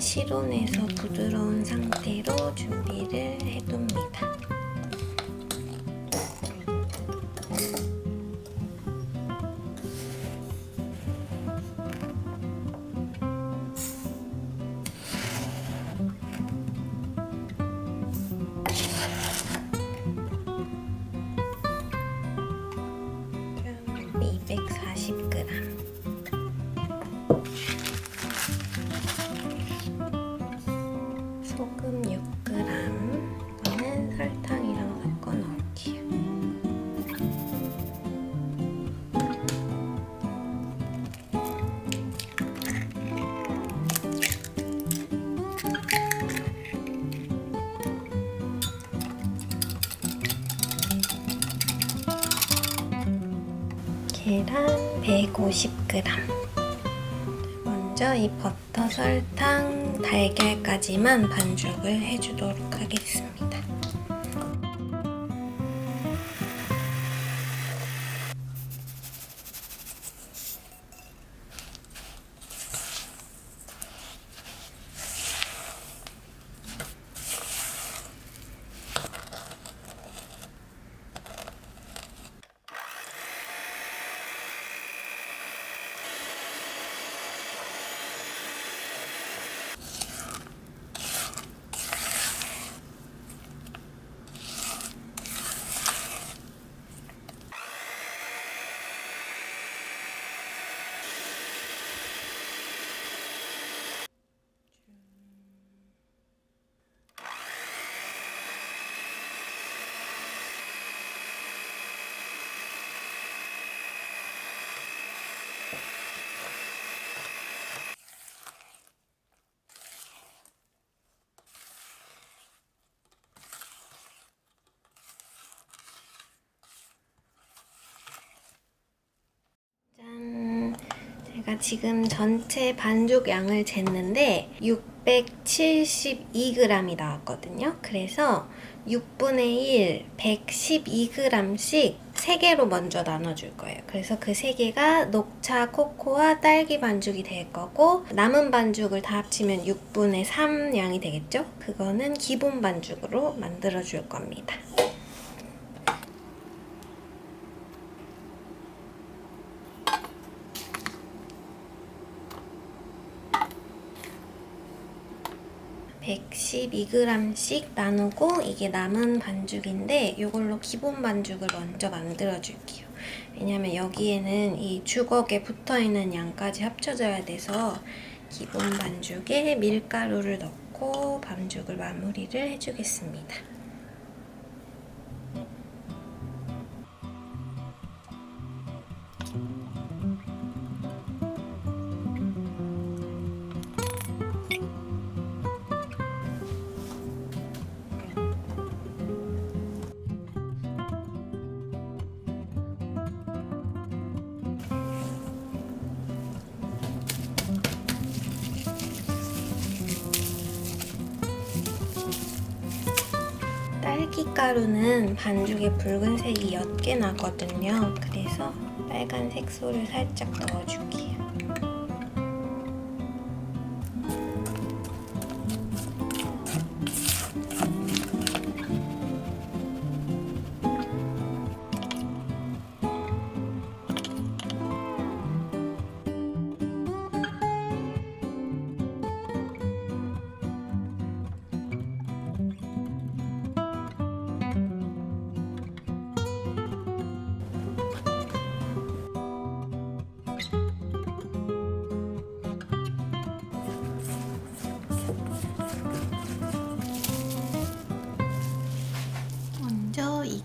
실온에서 부드러운 상태로 준비를 해둡니다. 계란 150g. 먼저 이 버터, 설탕, 달걀까지만 반죽을 해주도록 하겠습니다. 제가 지금 전체 반죽 양을 쟀는데 672g이 나왔거든요. 그래서 6분의 1, 112g씩 3개로 먼저 나눠줄 거예요. 그래서 그 3개가 녹차 코코아 딸기 반죽이 될 거고 남은 반죽을 다 합치면 6분의 3 양이 되겠죠? 그거는 기본 반죽으로 만들어줄 겁니다. (112g씩) 나누고 이게 남은 반죽인데 이걸로 기본 반죽을 먼저 만들어 줄게요. 왜냐면 여기에는 이 주걱에 붙어있는 양까지 합쳐져야 돼서 기본 반죽에 밀가루를 넣고 반죽을 마무리를 해주겠습니다 딸기 가루는 반죽에 붉은색이 옅게 나거든요. 그래서 빨간 색 소를 살짝 넣어줄게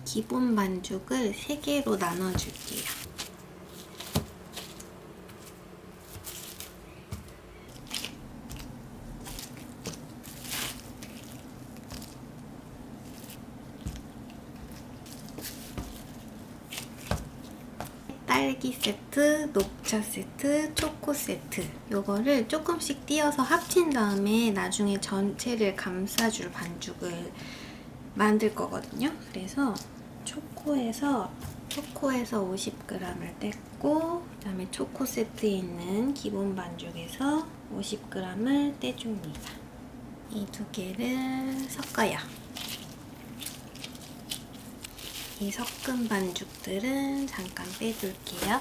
기본 반죽을 3개로 나눠줄게요. 딸기 세트, 녹차 세트, 초코 세트 요거를 조금씩 띄어서 합친 다음에 나중에 전체를 감싸줄 반죽을 만들 거거든요. 그래서 초코에서 초코에서 50g을 뗐고 그 다음에 초코 세트에 있는 기본 반죽에서 50g을 떼줍니다. 이 두 개를 섞어요. 이 섞은 반죽들은 잠깐 빼둘게요.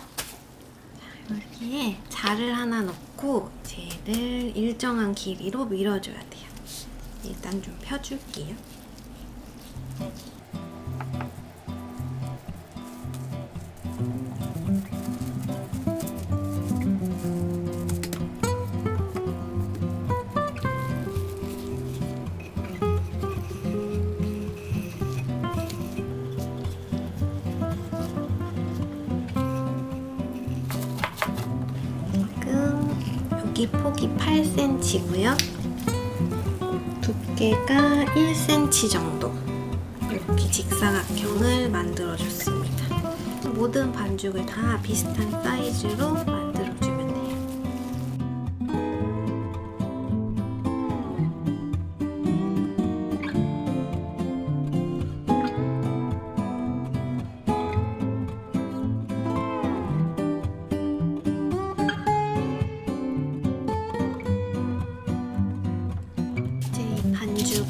여기에 자를 하나 넣고 쟤를 일정한 길이로 밀어줘야 돼요. 일단 좀 펴줄게요. 8cm고요. 두께가 1cm 정도 이렇게 직사각형을 만들어줬습니다. 모든 반죽을 다 비슷한 사이즈로 만들어주면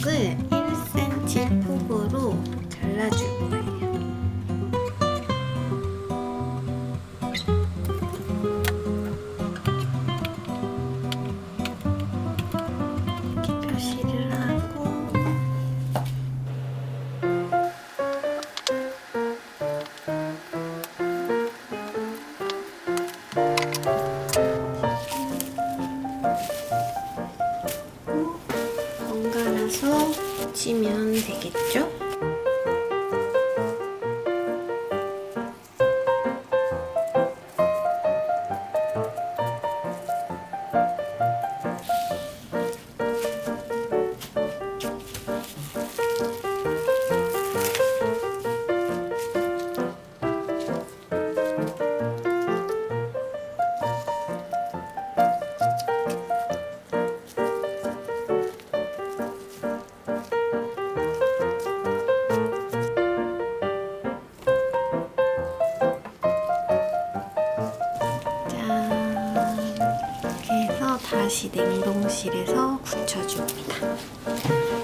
반 번갈아서 붙이면 되겠죠? 다시 냉동실에서 굳혀줍니다.